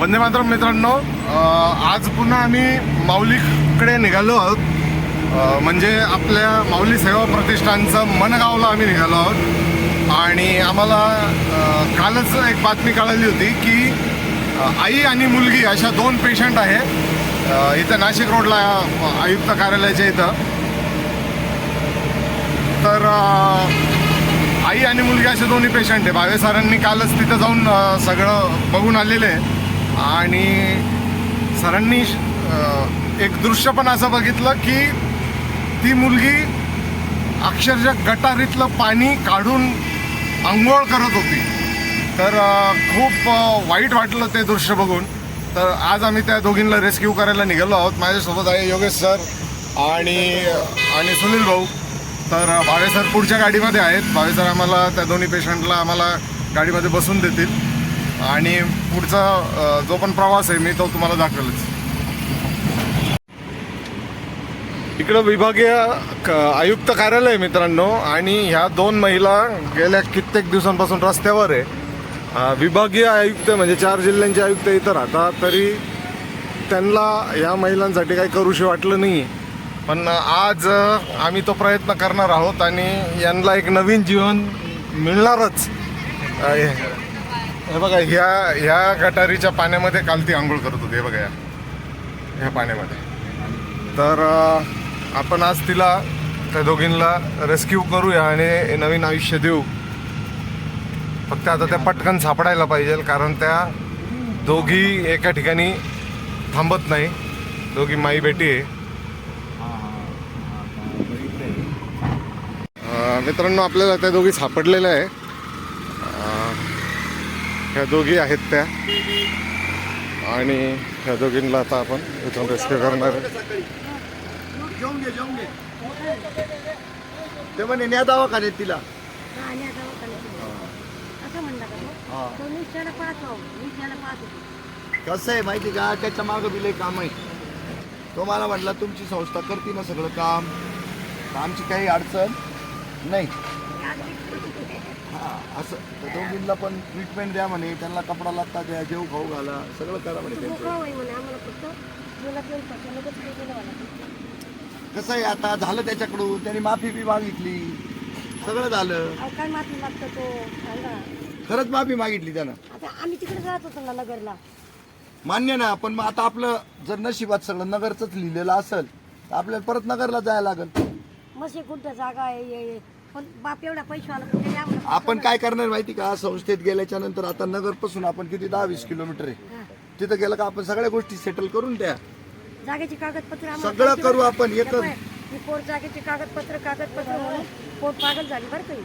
वंदे मातरम मित्रांनो आज पुन्हा आम्ही माऊलीकडे निघालो आहोत. म्हणजे आपल्या माऊली सेवा प्रतिष्ठानचं मनगावला आम्ही निघालो आहोत. आणि आम्हाला कालच एक बातमी कळाली होती की आई आणि मुलगी अशा दोन पेशंट आहे. इथं नाशिक रोडला आयुक्त कार्यालयाच्या इथं. तर आई आणि मुलगी असे दोन्ही पेशंट आहे. भावे सरांनी कालच तिथं जाऊन सगळं बघून आलेले आहे. आणि सरांनी एक दृश्य पण असं बघितलं की ती मुलगी अक्षरशः गटारीतलं पाणी काढून आंघोळ करत होती. तर खूप वाईट वाटलं ते दृश्य बघून. तर आज आम्ही त्या दोघींना रेस्क्यू करायला निघालो आहोत. माझ्यासोबत आहे योगेश सर आणि आणि सुनील भाऊ. तर भावे सर पुढच्या गाडीमध्ये आहेत. भावे सर आम्हाला त्या दोन्ही पेशंटला आम्हाला गाडीमध्ये बसून देतील. आणि पुढचा जो पण प्रवास आहे मी तो तुम्हाला दाखवेलच. इकडं विभागीय क- आयुक्त कार्यालय आहे मित्रांनो आणि ह्या दोन महिला गेल्या कित्येक दिवसांपासून रस्त्यावर आहे. विभागीय आयुक्त म्हणजे चार जिल्ह्यांचे आयुक्त इथं राहतात तरी त्यांना ह्या महिलांसाठी काही करूशी वाटलं नाही पण आज आम्ही तो प्रयत्न करणार आहोत आणि यांना एक नवीन जीवन मिळणारच. हे- बघा ह्या ह्या गटारीच्या पाण्यामध्ये काल ती आंघोळ करत होती हे बघा या. ह्या पाण्यामध्ये. तर आपण आज तिला त्या दोघींना रेस्क्यू करूया आणि नवीन आयुष्य देऊ. फक्त आता त्या पटकन सापडायला पाहिजे कारण त्या दोघी एका ठिकाणी थांबत नाही. दोघी माई बेटी आहे. मित्रांनो आपल्याला त्या दोघी सापडलेल्या आहे. ह्या दोघी आहेत त्या. आणि ह्या दोघींना आता आपण इथून रेस्क्यू करणार आहे. ते म्हणे न्या दवाखान्यात तिला. कसं आहे माहिती का? त्याच्या मागं बिले काम आहे. तो मला म्हटला तुमची संस्था करते ना सगळं काम. आमची काही अडचण नाही. हा असं. तर दोघींना पण ट्रीटमेंट द्या म्हणे. त्यांना कपडा लागता द्या जेव खाऊ घाला. सगळं करा म्हणे त्यांचं. कसं आहे आता? झालं त्याच्याकडून. त्यांनी माफी बी मागितली. सगळं झालं. काय माफी मागतो तो? सांगा. खरंच माफी मागितली त्यानं. आता आम्ही तिकडे जात होतो ना नगरला. मान्य ना पण मग आता आपलं जर नशिबात सगळं नगरचंच लिहिलेलं असेल तर आपल्याला परत नगरला जायला लागेल. मसे कुठं जागा आहे. पण बाप एवढा पैसे आला पण त्याने आम्हाला आपण काय करणार माहिती का? संस्थेत गेल्याच्यानंतर आता नगरपासून आपण किती? दहा वीस किलोमीटर आहे. हा. तिथं गेलं का आपण सगळ्या गोष्टी सेटल करून द्या. जागेची कागदपत्र आम्हाला सगळं पाहिजे करू बरं. आपण, हे ही जागेची कागदपत्र कागदपत्र म्हणून पोट पागल झाली बरं काही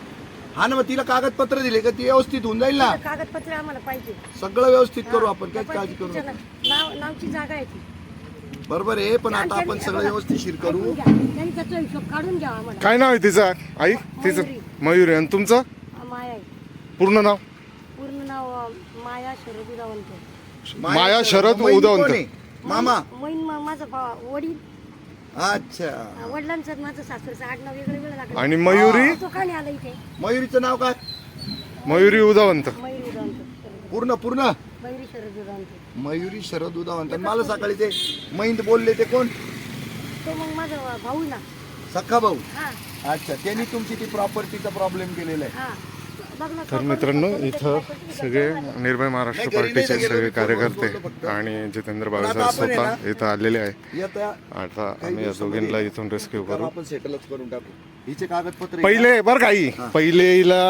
हा. ना मग तिला कागदपत्र दिले का? ती व्यवस्थित होऊन जाईल ना. कागदपत्र आम्हाला पाहिजे. सगळं व्यवस्थित करू आपण काहीच पण काळजी करू तिच्या नका. नाव नावची जागा आहे ती. बरोबर आहे पण आता आपण सगळं व्यवस्थितशीर करू. त्याचा हिशोब काढून घ्या आम्हाला. काय नाव आहे तिचं? आई तिचं मयुरी. आणि तुमचं? माया आहे. पूर्ण नाव? पूर्ण नाव अ, माया शरद उदावंत. माया शरद मैन उदवंत. कोण आहे? मामा. मैन मा- माझा वडील. अच्छा. अ, वडिलांचं माझं सासरचं आडनाव वेगळं वेगळं लागलं. आणि मयुरी? तो का नाही आला इथे? मयुरीचं नाव काय? मयुरी उदावंत. मयुरी उदावंत. पूर्ण पूर्ण? मयुरी शरद उदावंत मयुरी शरद उदावंत आणि मला सकाळी ते मैंद बोलले ते कोण? तो मग माझा भाऊ ना. सख्खा भाऊ. हा. अच्छा त्यांनी तुमची ती प्रॉपर्टीचा प्रॉब्लेम केलेला आहे. हा. बघ ना, तर मित्रांनो इथं सगळे निर्भय महाराष्ट्र पार्टीचे सगळे कार्यकर्ते आणि जितेंद्र बाळासाहेब स्वतः इथं आलेले आहे. आता आम्ही या दोघींना इथून रेस्क्यू करू आपण सेटलच करून टाकू. हिचे कागदपत्र पहिले बरं काही पहिले हिला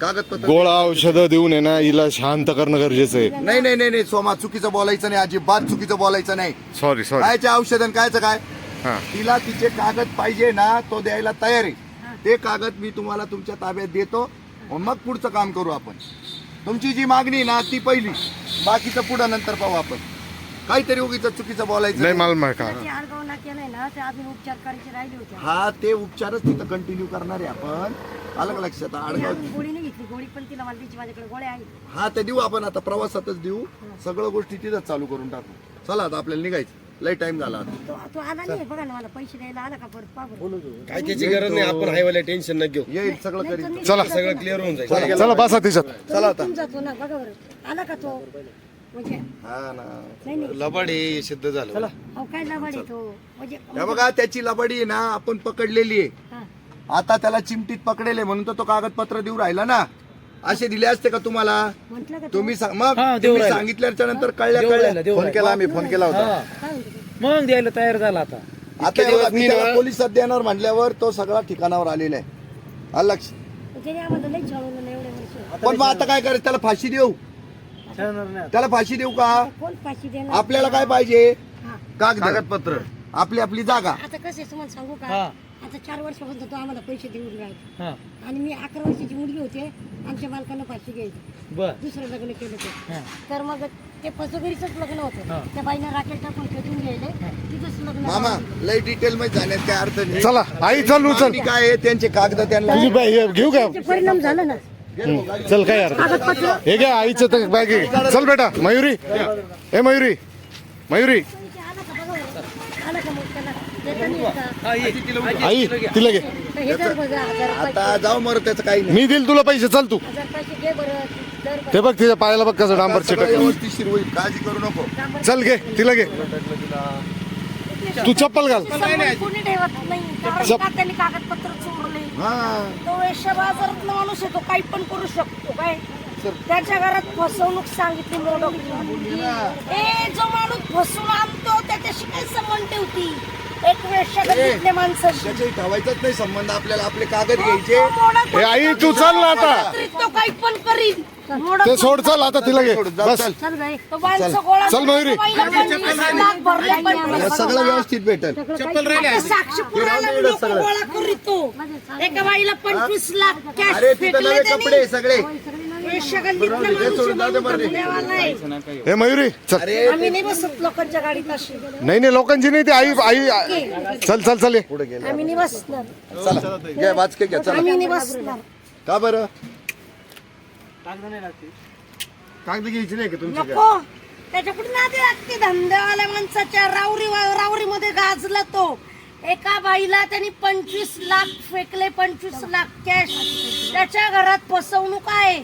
कागदपत्र? गोळा औषधं देऊन आहे ना हिला शांत करणं गरजेचं आहे. नाही नाही नाही नाही सोमा चुकीचं बोलायचं नाही अजिबात चुकीचं बोलायचं नाही. सॉरी सॉरी कायचे औषध आणि कायचं काय? हा. तिला तिचे कागद पाहिजे ना तो द्यायला तयार आहे. ते कागद मी तुम्हाला तुमच्या ताब्यात देतो. मग पुढचं काम करू आपण. तुमची जी मागणी आहे ना ती पहिली. बाकीचं पुढं नंतर पाहू आपण. काहीतरी उगीच चुकीचं बोलायचं नाही नाही. मला माहिती का त्याची ना केलंय ना ते अजून उपचार करायचे राहिले होते. हा ते उपचारच तिथं कंटिन्यू करणार आहे आपण. आलं का लक्षात? आडगाव अजून गोळी नाही घेतली. गोळी पण तिला मला माझ्याकडे गोळ्या हा ते देऊ आपण आता. प्रवासातच देऊ. सगळं गोष्टी तिथंच चालू करून टाकू. चला आता आपल्याला निघायचं. लय टाइम झाला आता. तो तो आला नाही. बघा ना मला पैसे द्यायला आला का परत. काय त्याची गरज नाही. आपण हायवाला टेन्शन न घेऊ. येईल सगळं करीन. चला. सगळं ना. क्लिअर होऊन जाईल. चला बसा तिच्यात. तो निघून जातो ना बघा बरं. आला का तो? म्हणजे हा ना. नाही नाही. लबाड हे सिद्ध झालं. अहो काय म्हणजे हे बघा त्याची लबाडी आहे ना आपण पकडलेली आहे. हा. आता त्याला चिमटीत पकडेले म्हणून तर तो कागदपत्र देऊ राहिला ना. असे दिले असते का तुम्हाला? म्हटलं का तुम्ही सांग- मग तुम्ही सांगितल्याच्या नंतर कळल्या कळल्या. फोन केला आम्ही फोन केला होता. काय म्हणतो ते? मग द्यायला तयार झाला आता. आता हे बघा, मी त्याला पोलिसात देणार म्हटल्यावर तो सगळा ठिकाणावर आलेला आहे. आलं लक्ष. त्याने आम्हाला लई छळवलं ना एवढ्या वर्ष पण मग आता काय करायचं? त्याला फाशी देऊ. ठरणार नाही त्याला फाशी देऊ का? कोण देणार? आपल्याला काय पाहिजे? हा. कागद. कागदपत्र. आपली आपली जागा. आता कसं आहे तुम्हाला सांगू का? हा. आता चार वर्षापासून तो आम्हाला पैसे देऊन राहिला. हा. आणि मी अकरा वर्षाची मुलगी होते आमच्या बालकांना फाशी घ्यायची. बर. दुसरं लग्न केलं ते. हा. तर मग ते फसवगिरीच लग्न हा. होतं त्या बाईनं राकेट टाकून खेचून घ्यायले. तिथंच लग्न मामा लय डिटेल मध्ये जाण्यात काय अर्थ नाही. चला आई चल उचल. मागणी काय आहे त्यांचे कागद त्यांना तुझी बाई हे घेऊ का? परिणाम झालं ना. चल काय यार हे घ्या आईचं तर बॅग घे. चल बेटा मयुरी. ए मयुरी. मयुरी. आई तिला घे. आता जाऊ मर त्याचं काही नाही. मी दिल तुला पैसे चल तू. ते बघ तिच्या पायाला बघ कसं डांबर सगळं चिटक व्यवस्थितशीर होईल काळजी करू नको. चल घे तिला घे. तू चप्पल घाल. कागदपत्र हा तो वेश्या बाजारातला माणूस आहे तो काही पण करू शकतो काय? त्याच्या घरात फसवणूक सांगितली मोडक ए जो माणूस फसवून आणतो त्याच्याशी काय संबंध ठेवती एक वेश्या माणसाशी त्याच्याही ठेवायचाच नाही संबंध आपल्याला आपले कागद घ्यायचे. आई तू चल ना आता. तो काही पण करील मोडक ते सोड चल आता तिला घे. बस चल. चल बाई, तो माणसं गोळा चल मयूरी. सगळं व्यवस्थित भेटेल. आता साक्षी पुरायला लोक गोळा करीतो एका बाईला पंचवीस लाख कॅश अरे तिथं फेकले नवे कपडे सगळे. माणूस धंदेवाला आहे. ए मयुरी चल. अरे आम्ही नाही बसत लोकांच्या गाडीत अशी. नाही नाही लोकांची नाही ती आई आई चल चल चल ये. पुढे गेले. आम्ही नाही बसणार. चला घ्या वाचके घ्या चला. आम्ही नाही बसणार. का बरं? कागद नाही लागते. कागद घ्यायची नाही का तुमची नको. त्याच्या कुठे नादी लागते? धंदेवाल्या माणसाच्या. रावरी रावरी मध्ये गाजला तो. एका बाईला त्यांनी पंचवीस लाख फेकले पंचवीस लाख कॅश त्याच्या घरात फसवणूक आहे.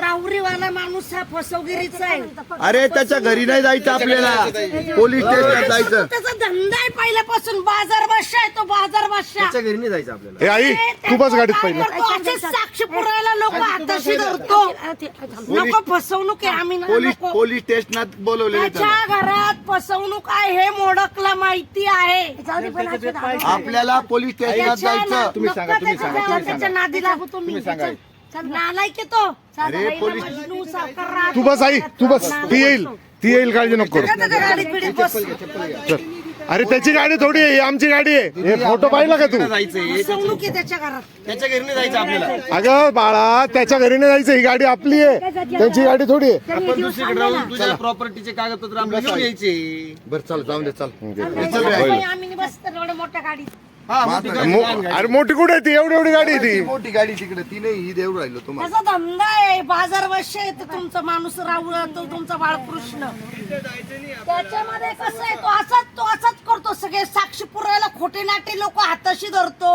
रावरीवाला माणूस हा फसवगिरीचा आहे. अरे त्याच्या घरी नाही जायचं आपल्याला. पोलीस स्टेशनात जायचं. त्याचा धंदा आहे पहिल्यापासून. बाजार भाषा आहे तो बाजार भाषा घरी नाही जायचं आपल्याला. ए आई तू बस गाडीत पहिले असे साक्ष पुरायला लोक हाताशी धरतो. नको फसवणूक आहे आम्ही ना पोलीस नको पोलीस स्टेशनात बोलवलेले त्याला त्याच्या घरात फसवणूक आहे हे मोडकला माहिती आहे. आपल्याला पोलीस स्टेशनात जायचं. तुम्ही सांगा तुम्ही सांगा त्याच्या नादी लागू तुम्ही सांगा. नालायक आहे तो अरे, पोलीस- मजनू, सावकार, तू बस आई तू बस. ती येईल. ती येईल काळजी नको त्याच्या करू गाडीत बिडीत बस. चल. अरे त्याची गाडी थोडी आहे ही आमची गाडी आहे. हे फोटो पाहिला का तू? जायचंय फसवणूक आहे त्याच्या घरात. त्याच्या घरी नाही जायचं आपल्याला. अगं बाळा त्याच्या घरी नाही जायचं ही गाडी आपली आहे. त्यांची गाडी थोडी आहे. त्यांनी आपण दिवस दुसरीकडे राहून तुझ्या प्रॉपर्टीचे कागदपत्र आपल्याला घेऊन यायचे. बरं चल जाऊन दे चल. आम्ही एवढ्या मोठ्या गाडीत. हा मोठी गाडी, मो-. अरे मोठी कुठे आहे ती? एवढी एवढी गाडी आहे ती. मोठी गाडी तिकडे ती नाही ही देऊ राहिलो तुम्हाला. त्याचा धंदा आहे बाजार वर्ष आहे तर तुमचा माणूस राहुल तो तुमचा बाळकृष्ण त्याच्यामध्ये कसं आहे तो असाच तो असाच करतो सगळे साक्षी पुरायला खोटे नाटे लोक हाताशी धरतो.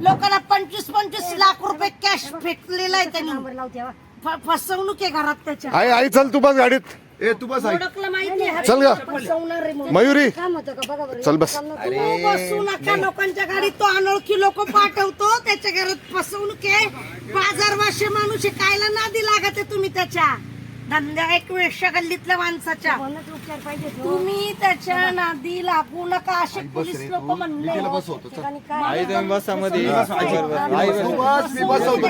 लोकांना पंचवीस पंचवीस लाख रुपये कॅश फेकलेला आहे त्यांनी. फ- फसवणूक आहे घरात त्याच्या. आई आई चल तू बस गाडीत. ए तू बस ऐक. ओळखलं माहिती आहे. चल ग. म्हणून. मयुरी. काम होतं का? बघा बरं. चल बस. तू. बसू नका लोकांच्या गाडीत. तो अनोळखी लोक पाठवतो. त्याच्या घरात फसवणूक आहे. बाजार भाषे माणूस आहे. कायला नादी लागत आहे तुम्ही त्याच्या? धंद्या एक वेश्या गल्लीतल्या माणसाच्या. तुम्ही त्याच्या नादी लागू नका असे पोलीस लोक म्हणले. तिला बसवतो चल. काय तू बस मी बसवतो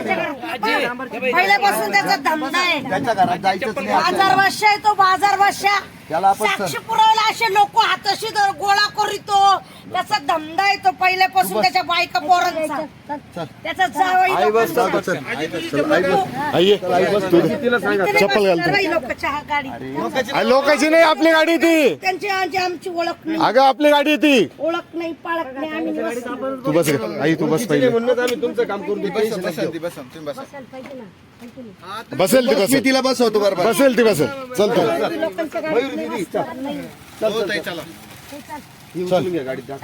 पहिल्यापासून त्याचा धंदा आहे. त्याच्या घरात जायचंच नाही. आपल्याला. बाजार भाषा आहे तो बाजार भाषा त्याला आपण साक्षी पुरायला असे लोक हाताशी धर- गोळा करीतो. त्याचा धंदा आहे तो पहिल्यापासून त्याच्या बायका पोरांचा. त्याचा जावई आई बस लोकांचा. चल चल चल. आई बस आई ये. तू इकडे चप्पल घाल बसणार बाई लोकांच्या हा गाडीत. आई, लोकांची नाही आपली गाडी ती. त्यांची आमची आमची ओळख नाही. अगं आपली गाडी ती. ओळख नाही पाळख नाही आम्ही. तू बस. आई तू बस पहिले म्हणूनच आम्ही तुमचं काम करून देतो. बसेल ती बस मी बसेल. तिला बसवतो बरोबर बसेल ती बसेल. चल तू. लोकांच्या गाडीत. नाही बसणार. नाही. ही उचलून घ्या गाडीत जा.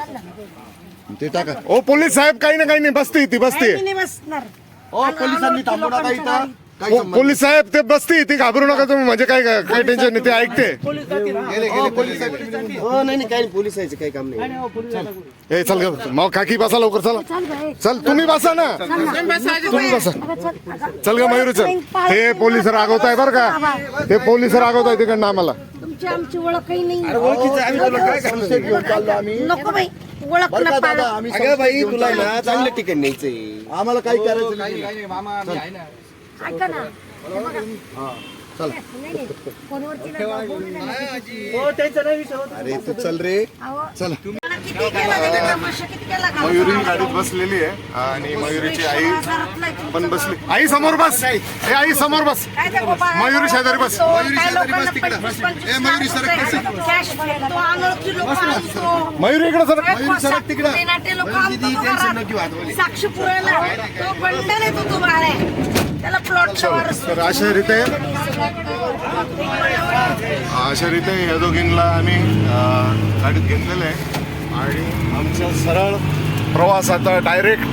ते टाका. ओ पोलीस साहेब काही ना काही नाही बसते ती बसते. आम्ही नाही बसणार. ओ पोलिसांनी थांबू नका इथं. संबंध? पोलीस साहेब ते बसती ती घाबरू नका तुम्ही म्हणजे काय काय टेन्शन नाही ते ऐकते. गेले गेले पोलीस साहेब. हो नाही नाही काही काम नाही. ए चल ग मग काकी बसा लवकर चला. चल तुम्ही बसा ना. तुम्ही बसा. चल ग मयुरी चल हे पोलीस रागवत आहे बरं का. ते पोलीस रागवत आहे तिकडनं आम्हाला. तुमची आमची ओळखही नाही. संशय घेऊन चाललो आम्ही. नको बाई ओळख बरं न का पाड दादा आम्ही अगं संशय बाई घेऊन तुला चाललो. ना चांगलं ठिकाण न्यायचंय आम्हाला काही करायचं नाही ऐका ना. हे बघा. नाही, नाही. फोनवरती ना बोलू नका. हो त्यांचा नाही विषय होता अरे तू चल रे. अहो, चल. किती केला का तमाशा किती केला का? मयुरी गाडीत बसलेली आहे आणि मयुरीची आई पण बसली आई समोर बस ए आई समोर बस काय त्या गोपाळा- मयुरी शेजारी बस. तो, मयुरी काय शेजारी लोकांना बस तिकडं. पंचवीस- पंचवीस ए, मयुरी लाख सरक रुपये तिकडं. कॅश फेकतो, अनोळखी लोकं आणतो. मयुरी इकडे सर मयुरी सरक तिकडं. कोसा- नाटे लोकं मयुरी आणतो दिदी, तो टेन्शन घरात. नको घेऊ आतमध्ये. साक्षी पुरायला तो बंडल येतो तो बाहेर त्याला प्लॉटच्या वर तर अशा रीते अशा रीते या दोघींना आम्ही अं, गाडीत घेतलेलं आहे आणि आमचा सरळ प्रवास आता डायरेक्ट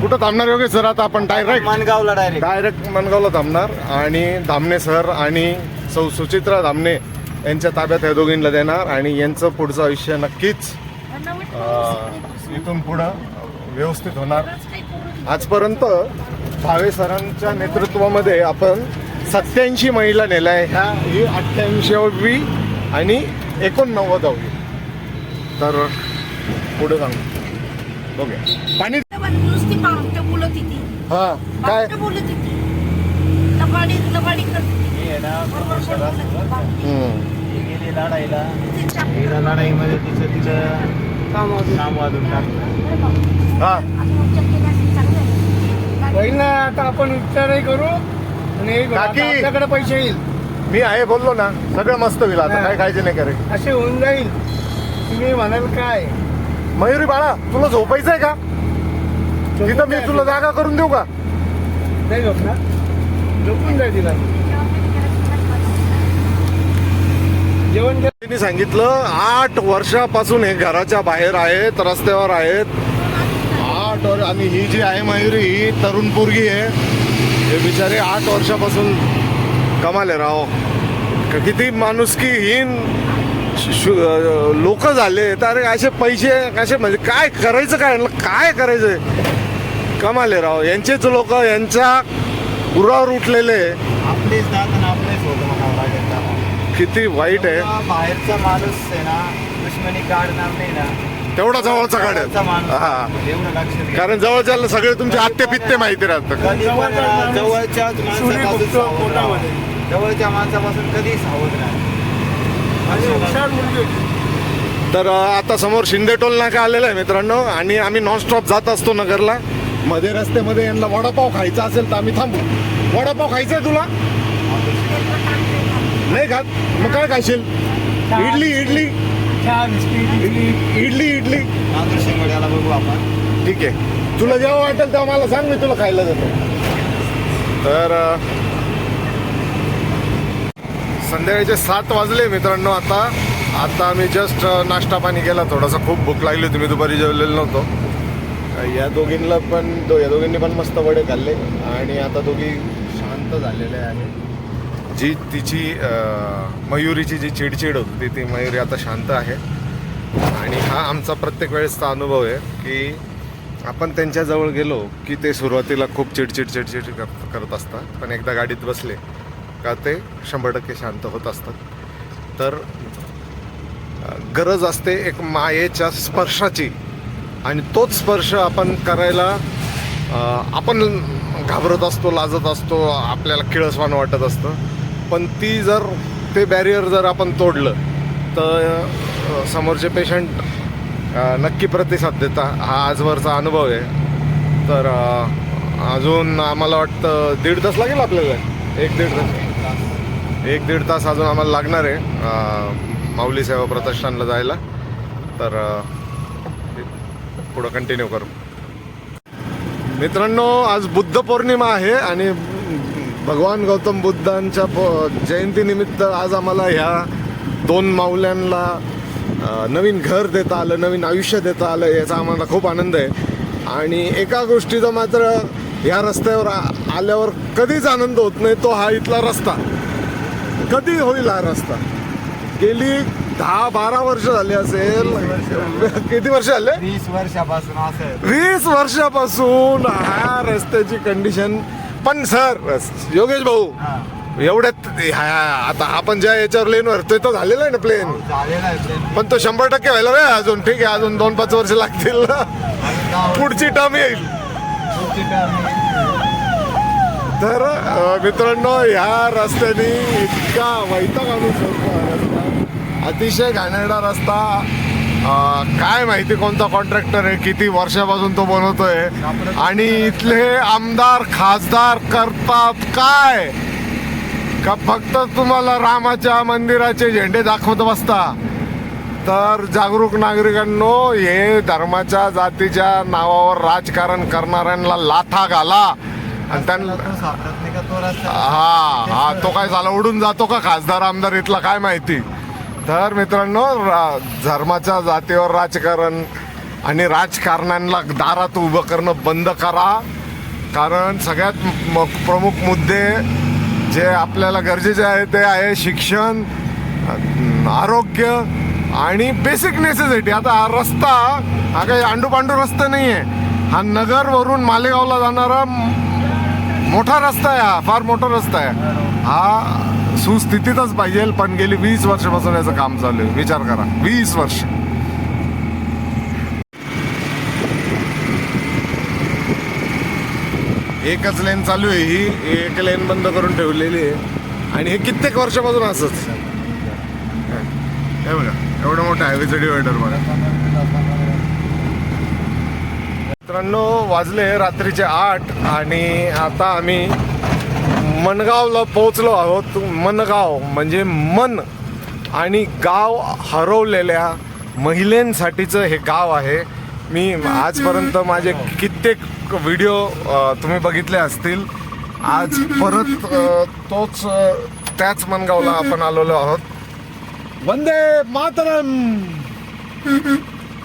कुठं थांबणार योगे सर? आता आपण डायरेक्ट मानगावला डायरेक्ट डायरेक्ट मनगावला थांबणार. आणि धामणे सर आणि सौ सुचित्रा धामणे यांच्या ताब्यात या दोघींना देणार. आणि यांचं पुढचं आयुष्य नक्कीच अं, इथून पुढं व्यवस्थित होणार. आजपर्यंत भावे सरांच्या नेतृत्वामध्ये आपण सत्याऐंशी महिला नेल्या आहे. ह्या ही अठ्ठ्याऐंशीवी आणि एकोणनव्वदावी. तर पुढे सांगू. बघूया पाणी नुसती पाहून ते बोलत होती. हा काय? बोलत होती. लबाडी लबाडी. गेली लढाईला. तिला लढाईमध्ये तिचं काम वाजून टाकलं. हा. होईल ना आता आपण उपचारही करू आणि. आपल्याकडे पैसे येईल. मी आहे बोललो ना सगळं मस्त होईल आता. काय काळजी नाही करे असे होऊन जाईल. तुम्ही म्हणाल काय? मयुरी बाळा तुला झोपायचंय का? तिथं मी तुला जागा करून देऊ का? नाही झोपणार झोपून जाईल तिला. जेवण तिने सांगितलं आठ वर्षापासून हे घराच्या बाहेर आहेत रस्त्यावर आहेत. आठ वर्ष आणि ही जी आहे मयुरी ही तरुण पोरगी आहे. हे बिचारे आठ वर्षापासून कमाले राव. किती माणुसकी हीन लोक झाले तर अरे असे पैसे असे म्हणजे काय करायचं काय? काय करायचंय? कमाले राव. यांचेच लोक यांच्या उरावर उठलेले. किती वाईट आहे. बाहेरचा माणूस आहे ना दुश्मनी काढणार नाही ना. तेवढा जवळचा काढेल. माणूस हा. कारण जवळच्या सगळे तुमचे आत्ते पित्ते माहिती राहतात. पोटामध्ये. जवळच्या माणसापासून कधी सावध राहा आणि हुशार मुलगी होती. तर आता समोर शिंदे टोल नाका आलेला आहे मित्रांनो. आणि आम्ही नॉनस्टॉप जात असतो नगरला. मध्ये रस्त्यामध्ये यांना वडापाव खायचा असेल तर आम्ही थांबू. वडापाव खायचा आहे तुला? नाही खात? मग काय खाशील? इडली इडली. इडली इडली. इडली बघू आपण ठीक आहे. तुला जेव्हा वाटेल तेव्हा मला सांग मी तुला खायला जातो तर संध्याकाळचे सात वाजले मित्रांनो आता. आता आम्ही जस्ट नाश्ता पाणी केला. थोडासा खूप भूक लागली होती. मी दुपारी जेवलेलो नव्हतो. या दोघींना पण दो या दोघींनी पण मस्त वडे खाल्ले. आणि आता दोघी शांत झालेले आहे जी तिची मयुरीची जी चिडचिड होती ती मयुरी आता शांत आहे. आणि हा आमचा प्रत्येक वेळेसचा अनुभव आहे की आपण त्यांच्याजवळ गेलो की ते सुरुवातीला खूप चिडचिड चिडचिड करत असतात. पण एकदा गाडीत बसले का ते शंभर टक्के शांत होत असतात. तर गरज असते एक मायेच्या स्पर्शाची. आणि तोच स्पर्श आपण करायला आपण घाबरत असतो लाजत असतो आपल्याला किळसवान वाटत असतं. पण ती जर ते बॅरियर जर आपण तोडलं तर समोरचे पेशंट नक्की प्रतिसाद देता. हा आजवरचा अनुभव आहे. तर अजून आम्हाला वाटतं दीड तास लागेल आपल्याला? एक दीड तास. एक दीड तास अजून आम्हाला लागणार आहे माऊली सेवा प्रतिष्ठानला जायला. तर पुढं कंटिन्यू करू. मित्रांनो आज बुद्ध पौर्णिमा आहे आणि भगवान गौतम बुद्धांच्या प- जयंतीनिमित्त आज आम्हाला ह्या दोन माऊल्यांना नवीन घर देता आलं नवीन आयुष्य देता आलं याचा आम्हाला खूप आनंद आहे. आणि एका गोष्टीचा मात्र या रस्त्यावर आ- आल्यावर कधीच आनंद होत नाही तो हा इथला रस्ता. कधी होईल हा रस्ता. गेली दहा बारा वर्ष झाली असेल. किती वर्ष झाले? वीस वर्षापासून असं आहे. वीस वर्षापासून ह्या रस्त्याची कंडिशन पण सर योगेश भाऊ हा. एवढ्यात आता आपण ज्या याच्यावर लेन वरतोय तो झालेला आहे ना प्लेन झालेलं आहे प्रेम. पण तो शंभर टक्के व्हायला आहे अजून. ठीक आहे अजून दोन पाच वर्ष लागतील पुढची टर्म येईल. तर मित्रांनो ह्या रस्त्याने इतका वैताग आणू शकतो हा रस्ता. अतिशय घाणेरडा रस्ता. काय माहिती कोणता कॉन्ट्रॅक्टर आहे किती वर्षापासून तो बनवतोय. आणि इथले आमदार खासदार करतात काय? का फक्त तुम्हाला रामाच्या मंदिराचे झेंडे दाखवत बसता? तर जागरूक नागरिकांनो हे धर्माच्या जातीच्या नावावर राजकारण करणाऱ्यांना लाथा घाला. आणि त्यांना हा हा तो काय झाला उडून जातो का खासदार आमदार इथला काय माहिती? तर मित्रांनो धर्माच्या जातीवर राजकारण आणि राजकारण्यांना दारात उभं करणं बंद करा. कारण सगळ्यात म- प्रमुख मुद्दे जे आपल्याला गरजेचे आहे ते आहे शिक्षण आरोग्य आणि बेसिक नेसेसिटी आता हा रस्ता हा काही अंडू पांडू रस्ता नाही आहे हा नगरवरून मालेगावला जाणारा मोठा रस्ता आहे हा फार मोठा रस्ता आहे. हा सुस्थितीतच पाहिजे पण गेली वीस वर्षापासून याचं काम चालू आहे. विचार करा वीस वर्ष. एकच लेन चालू आहे ही एक लेन बंद करून ठेवलेली आहे. आणि हे कित्येक वर्षापासून असंच. हे बघा एवढं मोठं हायवेचं डिवायडर बघा. मित्रांनो वाजले रात्रीचे आठ आणि आता आम्ही मनगावला पोहोचलो आहोत. मनगाव म्हणजे मन आणि गाव हरवलेल्या महिलेंसाठीचं हे गाव आहे. मी आजपर्यंत माझे कित्येक व्हिडिओ तुम्ही बघितले असतील. आज परत तोच त्याच मनगावला आपण आलेलो आहोत. वंदे मातरम!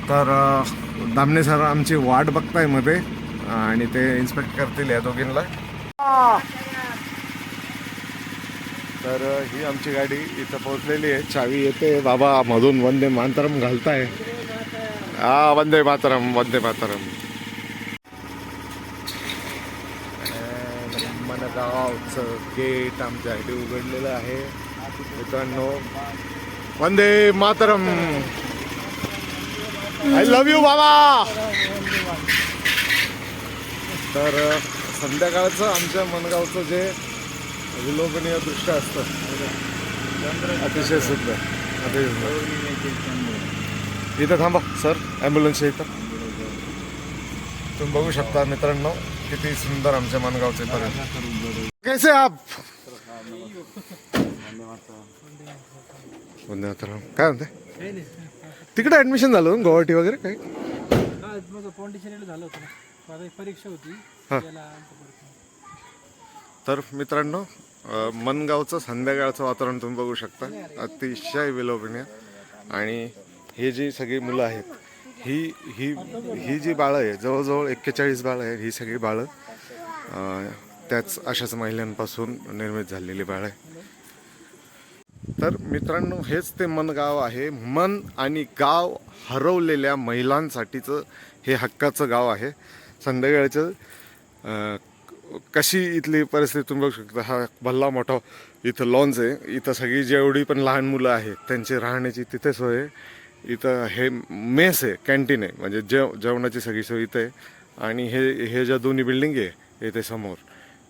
तर दामने सर आमची वाट बघतायमध्ये आणि ते इन्स्पेक्ट करतील या दोघींना. तर ही आमची गाडी इथं पोहोचलेली आहे. चावी येते. बाबा मधून वंदे मातरम घालताय. हा वंदे मातरम वंदे मातरम. मनगावचं गेट आमच्यासाठी उघडलेलं आहे. मित्रांनो Vande Mataram. I love you बाबा तर संध्याकाळचं आमच्या मनगावचं जे विलोभनीय दृश्य असतं अतिशय सुंदर अतिशय सुंदर इथं थांबा सर ॲम्ब्युलन्सच्या इथं. तुम्ही बघू शकता मित्रांनो किती सुंदर आमच्या मनगावचे पर्यंत. कैसे आप? काय म्हणते? तिकडे ऍडमिशन झालं गुवाहाटी वगैरे काही? माझं पॉंडिचेरीला झालं होतं ना. माझा एक परीक्षा होती. त्याला आमचं परीक्षा. तर मित्रांनो अ, मनगावचं संध्याकाळचं वातावरण तुम्ही बघू शकता. अतिशय विलोभनीय. आणि हे जी सगळी मुलं आहेत ही ही ही जी बाळं आहे जवळजवळ एक्केचाळीस बाळं आहेत ही सगळी बाळं अ, त्याच अशाच महिलांपासून निर्मित झालेली बाळं आहे तर मित्रांनो हेच ते मनगाव आहे. मन आणि गाव हरवलेल्या महिलांसाठीचं हे हक्काचं गाव आहे. संध्याकाळचं कशी इथली परिस्थिती तुम्ही बघू शकता. हा भल्ला मोठा इथं लॉन्च आहे. इथं सगळी जेवढी पण लहान मुलं आहेत त्यांची राहण्याची तिथे सोय आहे. इथं हे मेस आहे कॅन्टीन आहे. म्हणजे जेव जेवणाची सगळी सोय इथे आहे. आणि हे हे ज्या दोन्ही बिल्डिंग आहे इथे समोर.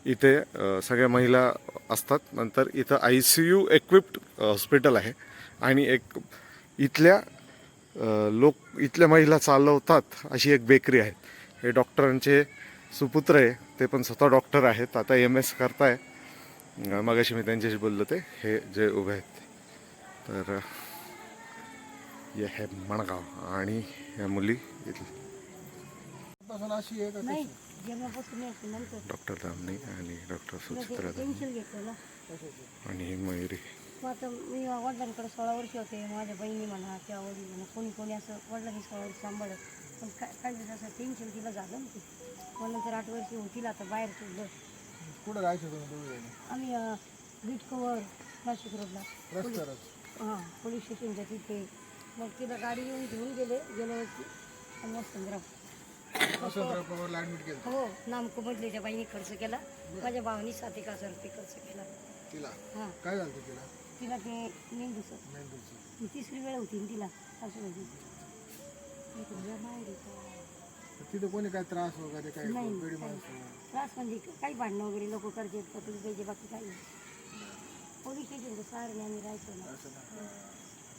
इथे सगळ्या महिला असतात. नंतर इथं I C U equipped hospital आहे. आणि एक इथल्या लोक इथल्या महिला चालवतात अशी एक बेकरी आहे. हे डॉक्टरांचे सुपुत्र आहे. ते पण स्वतः डॉक्टर आहेत. आता एम एस करताय. मगाशी मी त्यांच्याशी बोललो ते. हे जे उभे आहेत. तर हे आहे मणगाव आणि या मुली पासून अशी डॉक्टर दामणी आणि डॉक्टर सुचित्रा ना आणि ही मयुरी. मग आता मी वडिलांकडे सोळा वर्ष होते माझ्या बहिणी म्हणा किंवा वडील म्हणा कोणी कोणी असं वडिलांनी सोळा वर्ष सांभाळत पण काय काय झालं असं टेन्शन तिला झालं ना ते. मग नंतर आठ वर्ष होतील आता बाहेर ठेवलं कुठं राहायचं तुम्ही? आम्ही बीट कवर नाशिक रोडला. हां पोलीस स्टेशनच्या तिथे. मग तिला गाडी येऊन घेऊन गेले गेल्या वर्षी आणि वसंतराव वसंतराव पवारला ऍडमिट केलं हो नामकुमधलीच्या बाईने खर्च केला. माझ्या भावानी सात एक हजार रुपये खर्च केला. तिला? हां. काय झालं होतं तिला? तिला ते मेंदूचं. मेंदूचं. तिसरी वेळ होती ना तिला. असं होती. तर तिथं कोणी काय त्रास वगैरे काय नाही, गडी काही. माणसं? त्रास म्हणजे काही भांडणं वगैरे लोक करतात पकडून द्यायचे बाकी काही नाही. पोलीस स्टेशन सहारणे आम्ही राहायचो ना. असं ना.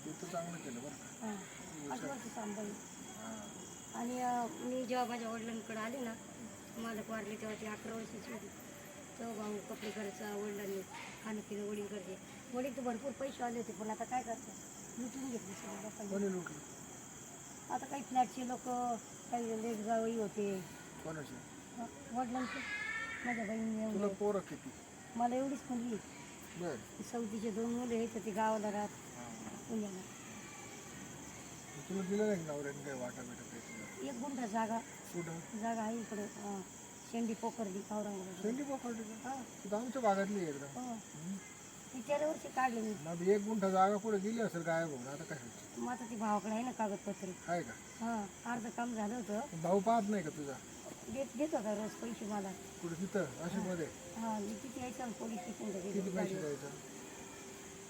ते तर चांगलं केलं बरं का. हां. आठ वर्ष सांभाळली आणि मी जेव्हा माझ्या वडिलांकडे आले ना मालक वारले तेव्हा ती अकरा वर्षाची होती. तेव्हा भाऊ कपडे करायचा वडिलांनी खाणं पिणं वडील करते वडील तर भरपूर पैसे आले होते पण आता काय करतात? लुटून घेतले सगळं लोकांनी. आता काही फ्लॅटचे लोक काही लेट जावई होते वडिलांचे. माझ्या बहिणी पोरं किती? मला एवढीच मुलगी बर. सौदीचे दोन मुले आहेत तर ते गावाला राहत पुण्याला. तुला दिलं नाही नवऱ्याने काय वाटा काही? तुला एक गुंठा जागा. कुठं? जागा आहे इकडे. शेंडी पोखरली औरंगाबाद शेंडी पकडली का? तिथं आमच्या भागातली आहे एकदम हो. ती तेरा वर्षी काढले मी. मग एक गुंठा जागा पुढे गेली असेल काय बघून आता होतं? मग आता ती भावाकडे आहे ना कागदपत्र. आहे का? हां. अर्ध काम झालं होतं. भाऊ पाहत नाही का तुझा? देत देत होता रोज पैसे मला. कुठे? तिथं? अशी मध्ये हां. मी किती यायचं पोलीस किती स्टेशनला पैसे द्यायचं?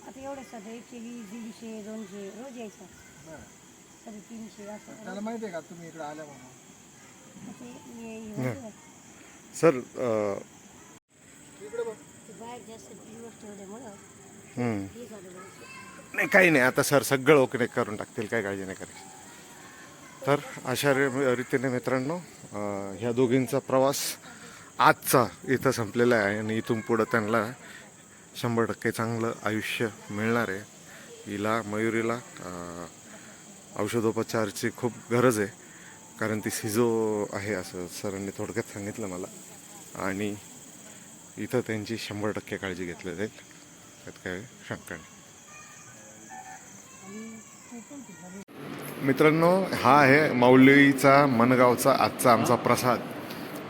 आता एवढे सध्या एकशे वीस दीडशे दोनशे रोज यायचा. बरं. कधी तीनशे असं. त्याला माहिती आहे का तुम्ही इकडे आल्या म्हणून? ते मी हे होतं. ना, सर अं, इकडे बघ. ते बाहेर जास्त दिवस ठेवल्यामुळं हम्म. हे. झालं बरं. नाही काही नाही. आता सर सगळं ओके करून टाकतील काय काळजी नाही करायची. तर अशा रे- रीतीने मित्रांनो अं, ह्या दोघींचा प्रवास आजचा इथं संपलेला आहे आणि इथून पुढं त्यांना शंभर टक्के चांगलं आयुष्य मिळणार आहे. हिला मयुरीला अं, औषधोपचारची खूप गरज आहे. कारण ती सिझो आहे असं सरांनी थोडक्यात सांगितलं मला. आणि इथं त्यांची शंभर टक्के काळजी घेतली जाईल. त्यात काय शंका नाही. मित्रांनो हा आहे माऊलीचा मनगावचा आजचा आमचा प्रसाद.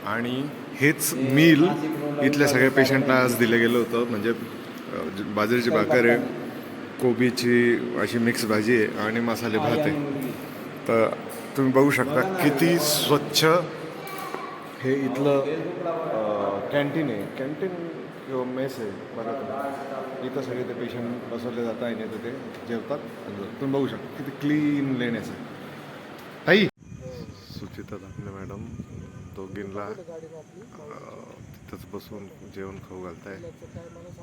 आणि हेच मील इथल्या सगळ्या पेशंटला आज दिलं गेलं होतं. म्हणजे बाजरीची भाकर आहे कोबीची अशी मिक्स भाजी आहे आणि मसाले भात आहे. तर तुम्ही बघू शकता किती स्वच्छ हे इथलं कॅन्टीन आहे. कॅन्टीन किंवा मेस आहे. बरं इथं सगळे ते पेशंट बसवले जातात आणि इथं ते जेवतात. तुम्ही बघू शकता किती क्लीन लेण्याचं आहे ताई सुचिता दाखले मॅडम. दोघींना इथंच बसून जेवण खाऊ घालताय.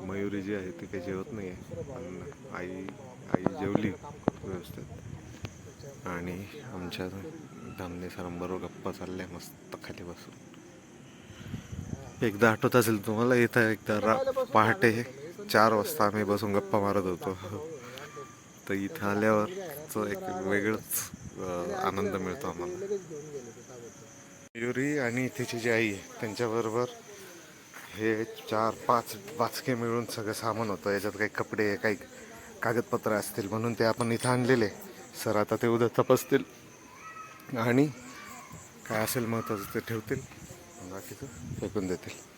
मयुरी जी आहे ती काही जेवत नाही आहे पण आई आई जेवली व्यवस्थित. आणि आमच्या धामने सरांबरोबर गप्पा चालल्या मस्त खाली बसून. एकदा आठवत असेल तुम्हाला इथं एकदा रा पहाटे चार वाजता आम्ही बसून गप्पा मारत होतो. तर इथं आल्यावरच एक वेगळंच आनंद मिळतो आम्हाला. मयुरी आणि तिची जी आई आहे त्यांच्याबरोबर हे चार पाच वाचके मिळून सगळं सामान होतं. याच्यात काही कपडे काही कागदपत्र असतील म्हणून ते आपण इथं आणलेले. सर आता ते उद्या तपासतील. आणि काय असेल महत्त्वाचं ते ठेवतील. बाकीचं फेकून देतील.